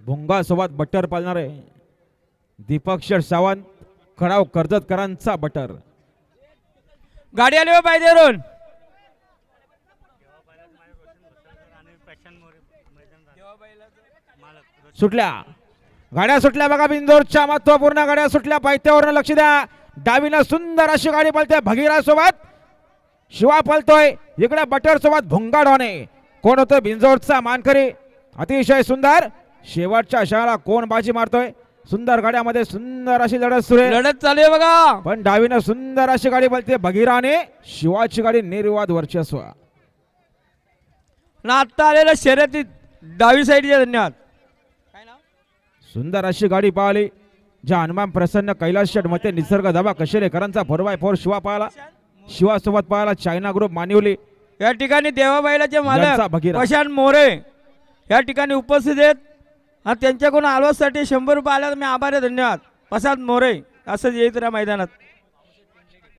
भुंगा सोबत बटर पालणारे दीपक शेठ सावंत खडाव कर्जतकरांचा बटर. गाडी आली हो पाहिजे रून सुटल्या. गाड्या सुटल्या बघा बिंदोरच्या महत्त्वपूर्ण गाड्या सुटल्या. पायथ्यावरनं लक्ष द्या. डावीनं सुंदर अशी गाडी पळते भगीरा सोबत शिवा पळतोय. इकडे बटर सोबत भुंगा डॉने कोण होतं बिंजोरचा मानकरी? अतिशय सुंदर. शेवटच्या क्षणाला कोण बाजी मारतोय? सुंदर गाड्यामध्ये सुंदर अशी लढत सुरू आहे. लढत चालू आहे बघा. पण डावीनं सुंदर अशी गाडी पळते भगीराने शिवाची गाडी निर्वाद वर्चस्व. ना आत्ता आलेल्या शर्यतीत डावी साईडचे धन्यवाद. सुंदर अशी गाडी पाहिली. ज्या हनुमान प्रसन्न कैलास शेठ मते निसर्ग दबा कशेरेकरांचा फोर बाय फोर शिवा पाहिला. शिवासोबत पाहिला चायना ग्रुप मानिवली. या ठिकाणी देवाबाईलाचे यांचा मालक भगीरा. प्रशांत मोरे या ठिकाणी उपस्थित आहेत. हा त्यांच्याकडून आलवासाठी शंभर रुपये आल्या मी आभार आहे, धन्यवाद. प्रसाद मोरे असंच येईल मैदानात.